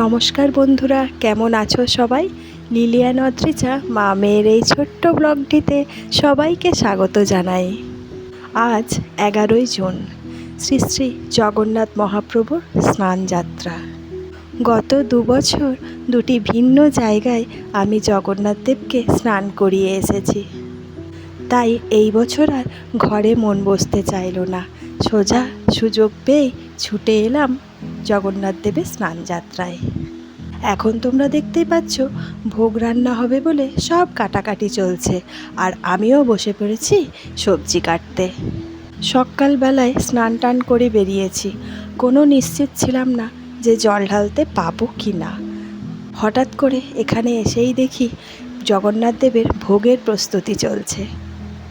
নমস্কার বন্ধুরা, কেমন আছো সবাই? লিলিয়ান অদ্রিজা মা মেয়ের এই ছোট্ট ব্লগটিতে সবাইকে স্বাগত জানাই। আজ এগারোই জুন, শ্রী শ্রী জগন্নাথ মহাপ্রভুর স্নান যাত্রা। গত দু বছর দুটি ভিন্ন জায়গায় আমি জগন্নাথ দেবকে স্নান করিয়ে এসেছি। তাই এই বছর আর ঘরে মন বসতে চাইলো না। সোজা সুযোগ পেয়ে ছুটে এলাম জগন্নাথ দেবের স্নান যাত্রায়। এখন তোমরা দেখতেই পাচ্ছ, ভোগ রান্না হবে বলে সব কাটাকাটি চলছে, আর আমিও বসে পড়েছি সবজি কাটতে। সকালবেলায় স্নান টান করে বেরিয়েছি, কোনো নিশ্চিত ছিলাম না যে জল ঢালতে পাবো কি না। হঠাৎ করে এখানে এসেই দেখি জগন্নাথ দেবের ভোগের প্রস্তুতি চলছে।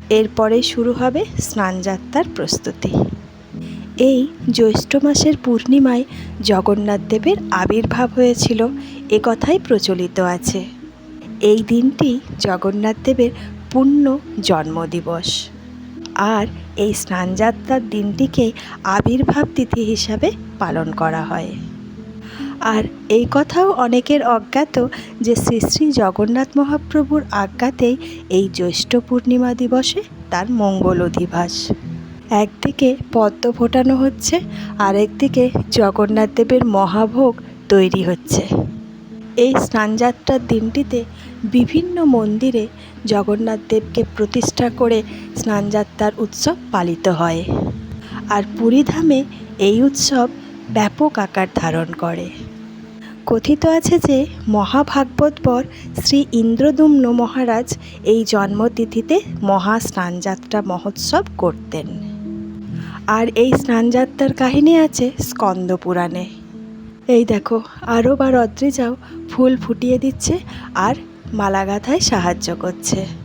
এরপরেই শুরু হবে স্নানযাত্রার প্রস্তুতি। এই জ্যৈষ্ঠ মাসের পূর্ণিমায় জগন্নাথ দেবের আবির্ভাব হয়েছিল। এ কথাই প্রচলিত আছে। এই দিনটি জগন্নাথ দেবের পূর্ণ জন্মদিবস। আর এই স্নানযাত্রার দিনটিকে আবির্ভাব তিথি হিসাবে পালন করা হয়। আর এই কথাও অনেকের অজ্ঞাত যে শ্রী শ্রী জগন্নাথ মহাপ্রভুর আজ্ঞাতেই এই জ্যৈষ্ঠ পূর্ণিমা দিবসে তার মঙ্গল অধিবাস। একদিকে পদ্ম ফোটানো হচ্ছে আরেকদিকে জগন্নাথ দেবের মহাভোগ তৈরি হচ্ছে। এই স্নানযাত্রার দিনটিতে বিভিন্ন মন্দিরে জগন্নাথ দেবকে প্রতিষ্ঠা করে স্নানযাত্রার উৎসব পালিত হয়। আর পুরীধামে এই উৎসব ব্যাপক আকার ধারণ করে। কথিত আছে যে মহাভাগবতবর শ্রী ইন্দ্রদুম্ন মহারাজ এই জন্মতিথিতে মহা স্নানযাত্রা মহোৎসব করতেন। আর এই স্নানযাত্রার কাহিনী আছে স্কন্দ পুরাণে এই দেখো আরও বা যাও ফুল ফুটিয়ে দিচ্ছে আর মালা গাঁথায় সাহায্য করছে।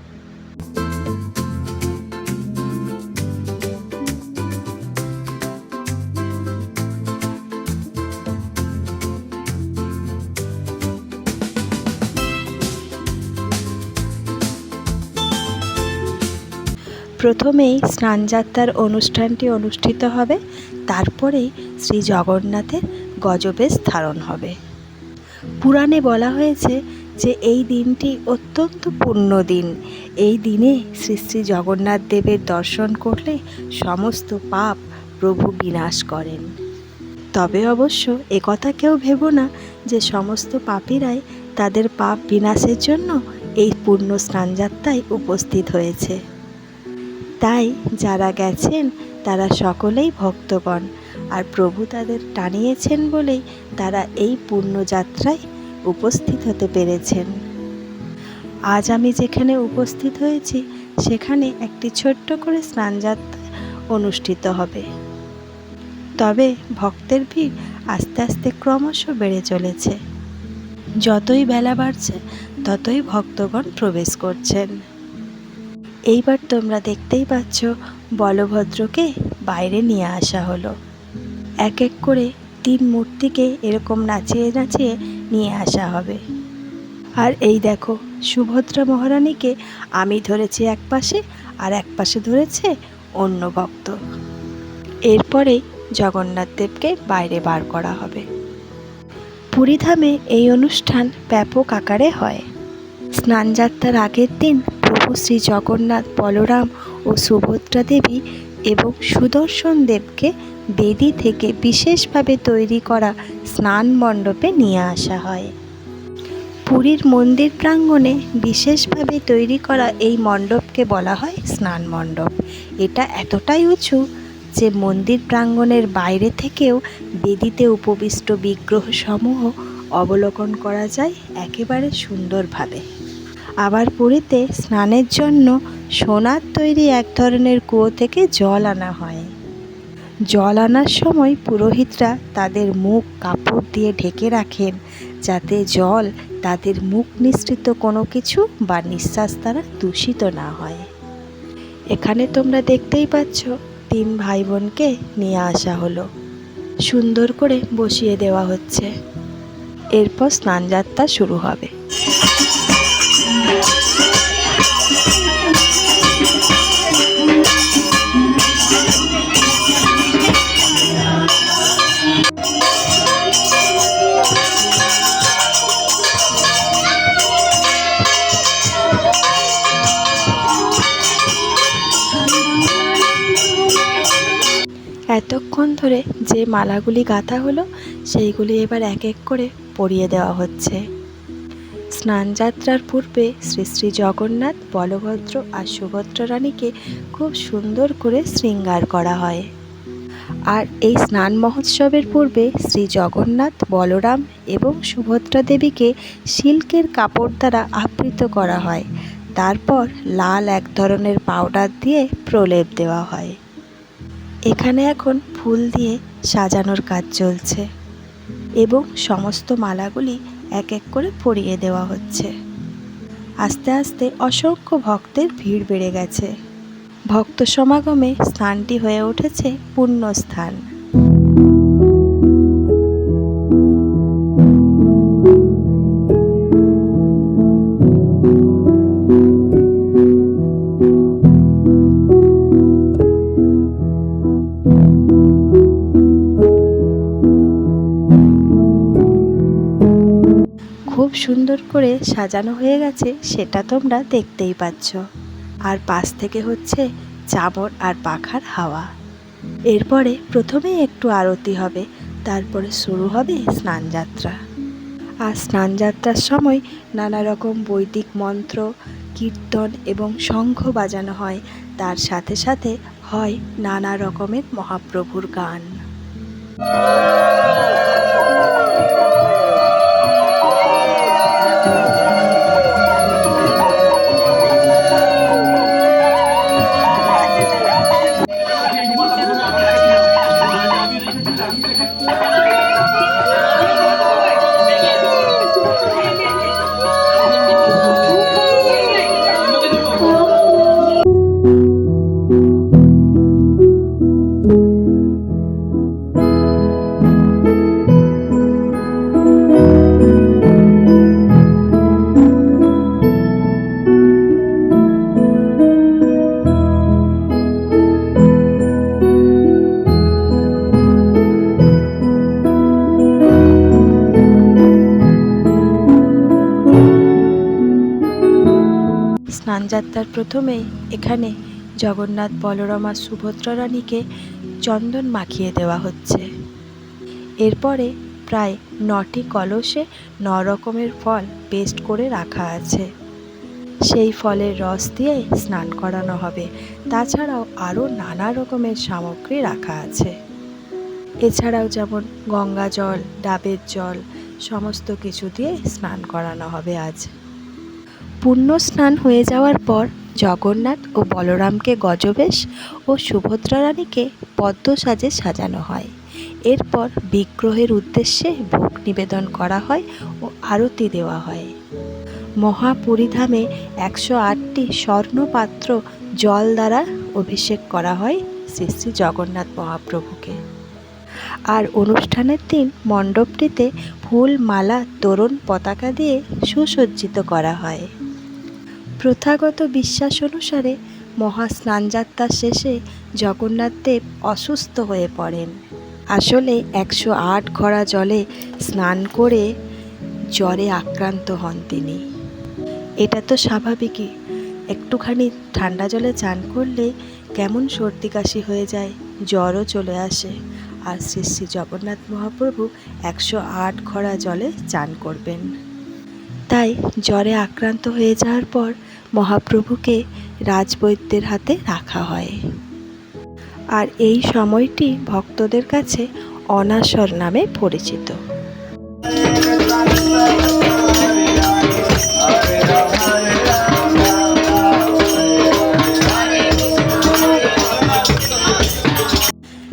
প্রথমেই স্নানযাত্রার অনুষ্ঠানটি অনুষ্ঠিত হবে, তারপরেই শ্রী জগন্নাথের গজবেশ ধারণ হবে। পুরাণে বলা হয়েছে যে এই দিনটি অত্যন্ত পূর্ণ দিন। এই দিনে শ্রী শ্রী জগন্নাথ দেবের দর্শন করলে সমস্ত পাপ প্রভু বিনাশ করেন। তবে অবশ্য একথা কেউ ভেবো না যে সমস্ত পাপীরাই তাদের পাপ বিনাশের জন্য এই পূর্ণ স্নানযাত্রায় উপস্থিত হয়েছে। তাই যারা গেছেন, তারা সকলেই ভক্তগণ। আর প্রভু তাদের টানিয়েছেন বলেই তারা এই পুণ্যযাত্রায় উপস্থিত হতে পেরেছেন। আজ আমি যেখানে উপস্থিত হয়েছি, সেখানে একটি ছোট্ট করে স্নানযাত্রা অনুষ্ঠিত হবে। তবে ভক্তের ভিড় আস্তে আস্তে ক্রমশ বেড়ে চলেছে। যতই বেলা বাড়ছে, ততই ভক্তগণ প্রবেশ করছেন। এইবার তোমরা দেখতেই পাচ্ছ বলভদ্রকে বাইরে নিয়ে আসা হলো। এক এক করে তিন মূর্তিকে এরকম নাচিয়ে নাচিয়ে নিয়ে আসা হবে। আর এই দেখো, সুভদ্রা মহারানীকে আমি ধরেছি এক পাশে আর এক পাশে ধরেছে অন্য ভক্ত। এরপরে জগন্নাথ দেবকে বাইরে বার করা হবে। পুরীধামে এই অনুষ্ঠান ব্যাপক আকারে হয়। স্নানযাত্রার আগের দিন প্রভু শ্রী জগন্নাথ বলরাম ও সুভদ্রা দেবী এবং সুদর্শন দেবকে বেদি থেকে বিশেষভাবে তৈরি করা স্নান মণ্ডপে নিয়ে আসা হয়। পুরীর মন্দির প্রাঙ্গণে বিশেষভাবে তৈরি করা এই মণ্ডপকে বলা হয় স্নান মণ্ডপ। এটা এতটাই উঁচু যে মন্দির প্রাঙ্গণের বাইরে থেকেও বেদিতে উপবিষ্ট বিগ্রহসমূহ অবলোকন করা যায় একেবারে সুন্দরভাবে। আবার পুরীতে স্নানের জন্য সোনার তৈরি এক ধরনের কুয়ো থেকে জল আনা হয়। জল আনার সময় পুরোহিতরা তাদের মুখ কাপড় দিয়ে ঢেকে রাখেন, যাতে জল তাদের মুখ নিঃসৃত কোনো কিছু বা নিঃশ্বাস দ্বারা দূষিত না হয়। এখানে তোমরা দেখতেই পাচ্ছ, তিন ভাই বোনকে নিয়ে আসা হলো। সুন্দর করে বসিয়ে দেওয়া হচ্ছে। এরপর স্নানযাত্রা শুরু হবে। এতক্ষণ ধরে যে মালাগুলি গাঁথা হলো, সেইগুলি এবার এক এক করে পরিয়ে দেওয়া হচ্ছে। স্নানযাত্রার পূর্বে শ্রী শ্রী জগন্নাথ, বলভদ্র আর সুভদ্রা রানীকে খুব সুন্দর করে শৃঙ্গার করা হয়। আর এই স্নান মহোৎসবের পূর্বে শ্রী জগন্নাথ, বলরাম এবং সুভদ্রা দেবীকে সিল্কের কাপড় দ্বারা আবৃত করা হয়। তারপর লাল এক ধরনের পাউডার দিয়ে প্রলেপ দেওয়া হয়। এখানে এখন ফুল দিয়ে সাজানোর কাজ চলছে এবং সমস্ত মালাগুলি এক এক করে পরিয়ে দেওয়া হচ্ছে। আস্তে আস্তে অসংখ্য ভক্তের ভিড় বেড়ে গেছে। ভক্ত সমাগমে স্থানটি হয়ে উঠেছে পুণ্য স্থান খুব সুন্দর করে সাজানো হয়ে গেছে, সেটা তোমরা দেখতেই পাচ্ছ। আর পাশ থেকে হচ্ছে চাবর আর পাখার হাওয়া। এরপরে প্রথমেই একটু আরতি হবে, তারপরে শুরু হবে স্নানযাত্রা। আর স্নানযাত্রার সময় নানা রকম বৈদিক মন্ত্র, কীর্তন এবং শঙ্খ বাজানো হয়। তার সাথে সাথে হয় নানা রকমের মহাপ্রভুর গান। স্নানযাত্রার প্রথমেই এখানে জগন্নাথ বলরাম সুভদ্রা রানীকে চন্দন মাখিয়ে দেওয়া হচ্ছে। এরপরে প্রায় নটি কলসে ন রকমের ফল পেস্ট করে রাখা আছে। সেই ফলের রস দিয়ে স্নান করানো হবে। তাছাড়াও আরও নানা রকমের সামগ্রী রাখা আছে। এছাড়াও যেমন গঙ্গা জল, ডাবের জল, সমস্ত কিছু দিয়ে স্নান করানো হবে আজ। পুণ্য স্নান হয়ে যাওয়ার পর জগন্নাথ ও বলরামকে গজবেশ ও সুভদ্রা রানীকে পদ্ম সাজে সাজানো হয়। এরপর বিগ্রহের উদ্দেশ্যে ভোগ নিবেদন করা হয় ও আরতি দেওয়া হয়। মহাপুরীধামে একশো আটটি স্বর্ণপাত্র জল দ্বারা অভিষেক করা হয় শ্রী শ্রী জগন্নাথ মহাপ্রভুকে। আর অনুষ্ঠানের দিন মণ্ডপটিতে ফুল মালা তোরণ পতাকা দিয়ে সুসজ্জিত করা হয়। প্রথাগত বিশ্বাস অনুসারে মহা স্নানযাত্রার শেষে জগন্নাথ দেব অসুস্থ হয়ে পড়েন। আসলে একশো আট ঘড়া জলে স্নান করে জ্বরে আক্রান্ত হন তিনি। এটা তো স্বাভাবিকই। একটুখানি ঠান্ডা জলে চান করলে কেমন সর্দি কাশি হয়ে যায়, জ্বরও চলে আসে। আর শ্রী শ্রী জগন্নাথ মহাপ্রভু একশো আট ঘড়া জলে চান করবেন। তাই জ্বরে আক্রান্ত হয়ে যাওয়ার পর মহাপ্রভুকে রাজবৈদ্যের হাতে রাখা হয়। আর এই সময়টি ভক্তদের কাছে অনাসর নামে পরিচিত।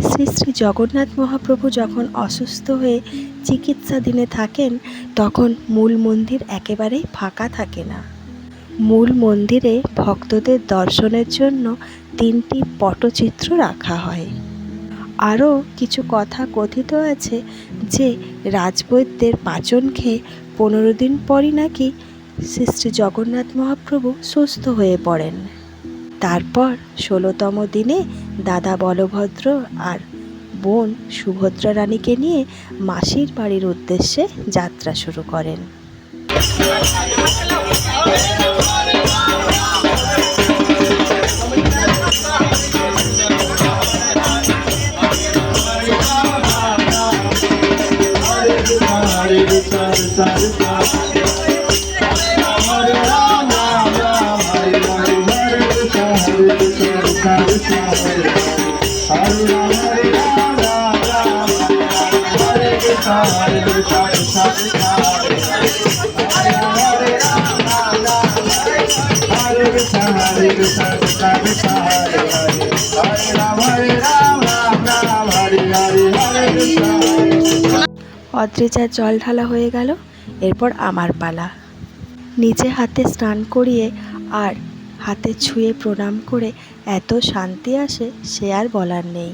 শ্রী শ্রী জগন্নাথ মহাপ্রভু যখন অসুস্থ হয়ে চিকিৎসাধীনে থাকেন, তখন মূল মন্দির একেবারেই ফাঁকা থাকে না। মূল মন্দিরে ভক্তদের দর্শনের জন্য তিনটি পটচিত্র রাখা হয়। আরও কিছু কথা কথিত আছে যে রাজবৈদ্যের পাচন খেয়ে পনেরো দিন পরই নাকি শ্রী জগন্নাথ মহাপ্রভু সুস্থ হয়ে পড়েন। তারপর ষোলোতম দিনে দাদা বলভদ্র আর বোন সুভদ্রা রানীকে নিয়ে মাসির বাড়ির উদ্দেশ্যে যাত্রা শুরু করেন Thank you. অদ্রিজার জল ঢালা হয়ে গেল, এরপর আমার পালা। নিজে হাতে স্নান করিয়ে আর হাতে ছুঁয়ে প্রণাম করে এত শান্তি আসে সে আর বলার নেই।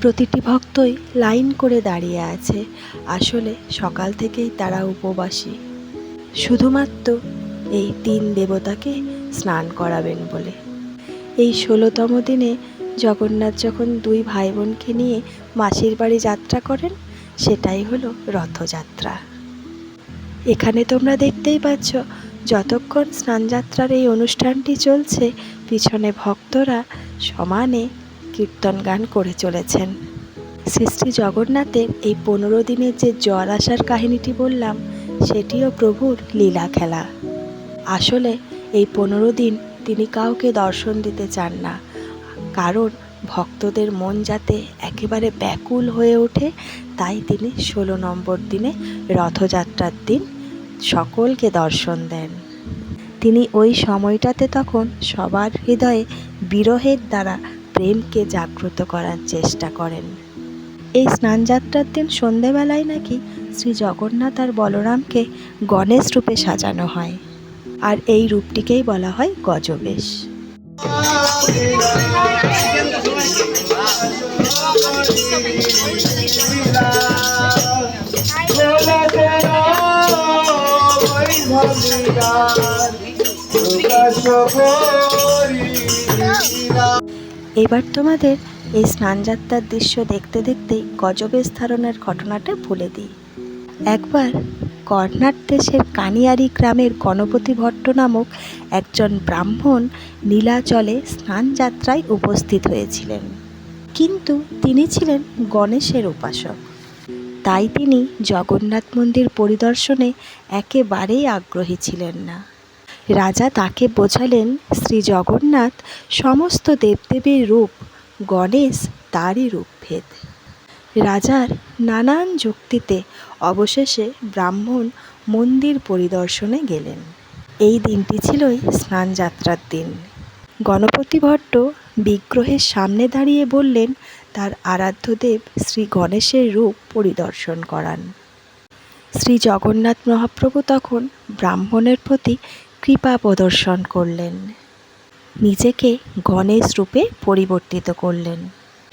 প্রতিটি ভক্তই লাইন করে দাঁড়িয়ে আছে, আসলে সকাল থেকেই তারা উপবাসী। শুধুমাত্র এই তিন দেবতাকে স্নান করাবেন বলে। এই ষোলোতম দিনে জগন্নাথ যখন দুই ভাই বোনকে নিয়ে মাসির বাড়ি যাত্রা করেন, সেটাই হলো রথযাত্রা। এখানে তোমরা দেখতেই পাচ্ছ, যতক্ষণ স্নানযাত্রার এই অনুষ্ঠানটি চলছে, পিছনে ভক্তরা সমানে কীর্তন গান করে চলেছেন। শ্রী জগন্নাথের এই পনেরো দিনের যে জ্বর আসার কাহিনীটি বললাম, সেটিও প্রভুর লীলা খেলা। আসলে এই পনেরো দিন তিনি কাউকে দর্শন দিতে চান না কারণ ভক্তদের মন যাতে একেবারে ব্যাকুল হয়ে ওঠে, তাই তিনি ষোলো নম্বর দিনে রথযাত্রার দিন সকলকে দর্শন দেন। তিনি ওই সময়টাতে তখন সবার হৃদয়ে বিরহের দ্বারা প্রেমকে জাগ্রত করার চেষ্টা করেন। এই স্নানযাত্রার দিন সন্ধেবেলায় নাকি শ্রী জগন্নাথ আর বলরামকে গণেশ রূপে সাজানো হয়, আর এই রূপটিকেই বলা হয় গজবেশ। এবার তোমাদের এই স্নানযাত্রার দৃশ্য দেখতে দেখতেই গজবেশ ধারণের ঘটনাটা ভুলে দিই। একবার কর্ণাট দেশের কানিয়ারি গ্রামের গণপতি ভট্ট নামক একজন ব্রাহ্মণ নীলাচলে স্নান যাত্রায় উপস্থিত হয়েছিলেন। কিন্তু তিনি ছিলেন গণেশের উপাসক। তাই তিনি জগন্নাথ মন্দির পরিদর্শনে একেবারেই আগ্রহী ছিলেন না। রাজা তাকে বোঝালেন, শ্রী জগন্নাথ, সমস্ত দেবদেবীর রূপ গণেশ তারই রূপভেদ। রাজার নানান যুক্তিতে অবশেষে ব্রাহ্মণ মন্দির পরিদর্শনে গেলেন। এই দিনটি ছিলই স্নানযাত্রার দিন। গণপতি ভট্ট বিগ্রহের সামনে দাঁড়িয়ে বললেন, তার আরাধ্যদেব শ্রী গণেশের রূপ পরিদর্শন করান। শ্রী জগন্নাথ মহাপ্রভু তখন ব্রাহ্মণের প্রতি কৃপা প্রদর্শন করলেন। নিজেকে গণেশ রূপে পরিবর্তিত করলেন।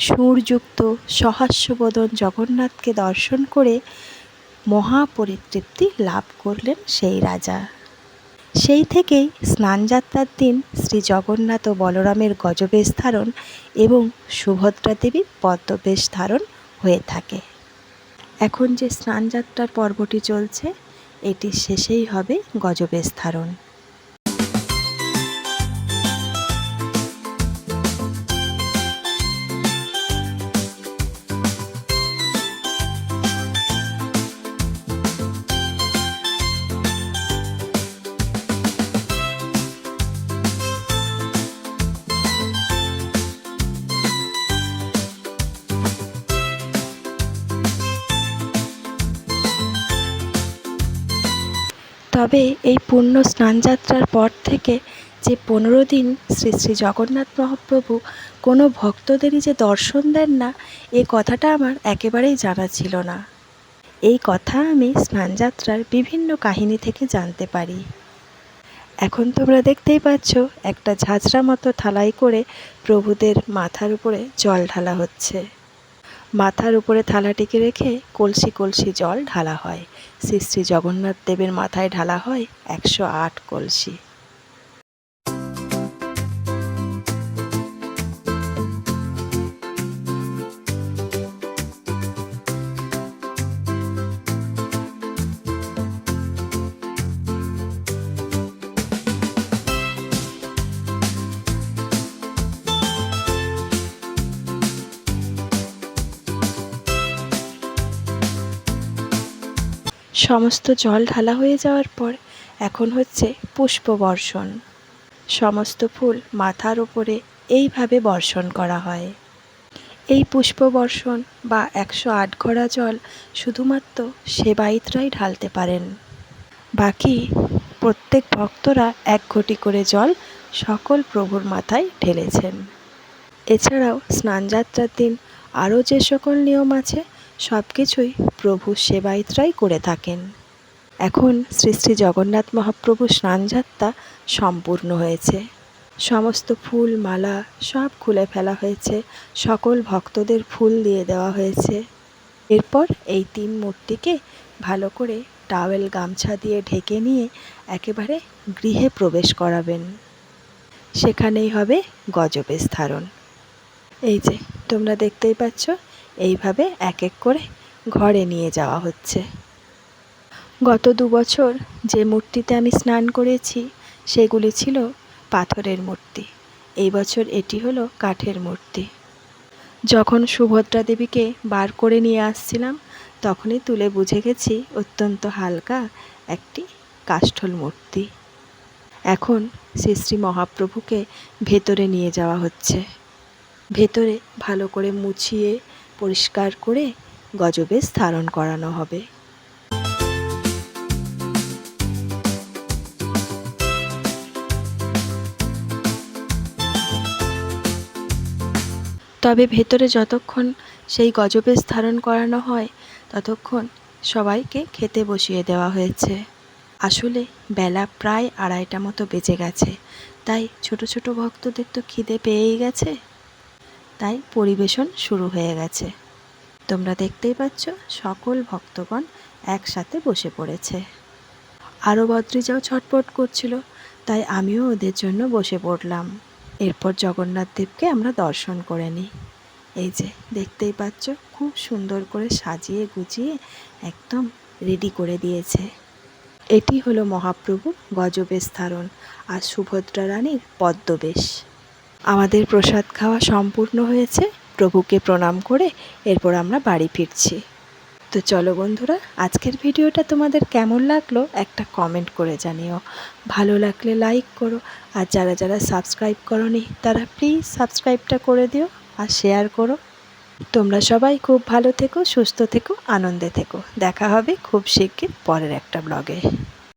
সুরযুক্ত সহাস্যবদন জগন্নাথকে দর্শন করে মহাপরিতৃপ্তি লাভ করলেন সেই রাজা। সেই থেকেই স্নানযাত্রার দিন শ্রী জগন্নাথ ও বলরামের গজবেশ ধারণ এবং সুভদ্রা দেবীর পদ্মবেশ ধারণ হয়ে থাকে। এখন যে স্নানযাত্রার পর্বটি চলছে, এটি শেষেই হবে গজবেশ ধারণ। তবে এই পূর্ণ স্নানযাত্রার পর থেকে যে পনেরো দিন শ্রী শ্রী জগন্নাথ মহাপ্রভু কোনো ভক্তদেরই যে দর্শন দেন না, এ কথাটা আমার একেবারেই জানা ছিল না। এই কথা আমি স্নানযাত্রার বিভিন্ন কাহিনী থেকে জানতে পারি। এখন তোমরা দেখতেই পাচ্ছ, একটা ঝাঁঝরা মতো থালাই করে প্রভুদের মাথার উপরে জল ঢালা হচ্ছে। মাথার উপরে থালাটিকে রেখে কলসি কলসি জল ঢালা হয়। শ্রী শ্রী জগন্নাথ দেবের মাথায় ঢালা হয় একশো আট কলসি। সমস্ত জল ঢালা হয়ে যাওয়ার পর এখন হচ্ছে পুষ্প বর্ষণ সমস্ত ফুল মাথার ওপরে এইভাবে বর্ষণ করা হয়। এই পুষ্প বর্ষণ বা একশো আট ঘোড়া জল শুধুমাত্র সেবায়িতরাই ঢালতে পারেন। বাকি প্রত্যেক ভক্তরা এক ঘটি করে জল সকল প্রভুর মাথায় ঢেলেছেন। এছাড়াও স্নানযাত্রার দিন আরও যে সকল নিয়ম আছে সব কিছুই প্রভু সেবায়িতরাই করে থাকেন। এখন শ্রী শ্রী জগন্নাথ মহাপ্রভু স্নানযাত্রা সম্পূর্ণ হয়েছে। সমস্ত ফুল, মালা সব খুলে ফেলা হয়েছে। সকল ভক্তদের ফুল দিয়ে দেওয়া হয়েছে। এরপর এই তিন মূর্তিকে ভালো করে টাওয়েল গামছা দিয়ে ঢেকে নিয়ে একেবারে গৃহে প্রবেশ করাবেন। সেখানেই হবে গজবেশ ধারণ এই যে, তোমরা দেখতেই পাচ্ছ এইভাবে এক এক করে ঘরে নিয়ে যাওয়া হচ্ছে। গত দু বছর যে মূর্তিতে আমি স্নান করেছি, সেগুলি ছিল পাথরের মূর্তি। এই বছর এটি হলো কাঠের মূর্তি। যখন সুভদ্রা দেবীকে বার করে নিয়ে আসছিলাম, তখনই তুলে বুঝে গেছি অত্যন্ত হালকা একটি কাষ্ঠল মূর্তি। এখন শ্রী শ্রী মহাপ্রভুকে ভেতরে নিয়ে যাওয়া হচ্ছে। ভেতরে ভালো করে মুছিয়ে পরিষ্কার করে গজবেশ ধারণ করানো হবে। তবে ভেতরে যতক্ষণ সেই গজবেশ ধারণ করানো হয়, ততক্ষণ সবাইকে খেতে বসিয়ে দেওয়া হয়েছে। আসলে বেলা প্রায় আড়াইটা মতো বেজে গেছে, তাই ছোট ছোট ভক্তদের তো খিদে পেয়েই গেছে। তাই পরিবেশন শুরু হয়ে গেছে। তোমরা দেখতেই পাচ্ছ, সকল ভক্তগণ একসাথে বসে পড়েছে। আরও বদ্রিজাও ছটপট করছিল, তাই আমিও ওদের জন্য বসে পড়লাম। এরপর জগন্নাথ দেবকে আমরা দর্শন করে নিই। এই যে, দেখতেই পাচ্ছ, খুব সুন্দর করে সাজিয়ে গুছিয়ে একদম রেডি করে দিয়েছে। এটি হলো মহাপ্রভুর গজবেশ ধারণ আর সুভদ্রা রানীর পদ্মবেশ। আমাদের প্রসাদ খাওয়া সম্পূর্ণ হয়েছে। প্রভুকে প্রণাম করে এরপর আমরা বাড়ি ফিরছি। তো চলো বন্ধুরা, আজকের ভিডিওটা তোমাদের কেমন লাগল একটা কমেন্ট করে জানিও। ভালো লাগলে লাইক করো, আর যারা যারা সাবস্ক্রাইব করনি, তারা প্লিজ সাবস্ক্রাইবটা করে দিও আর শেয়ার করো। তোমরা সবাই খুব ভালো থেকো, সুস্থ থেকো, আনন্দে থেকো। দেখা হবে খুব শিগগির পরের একটা ব্লগে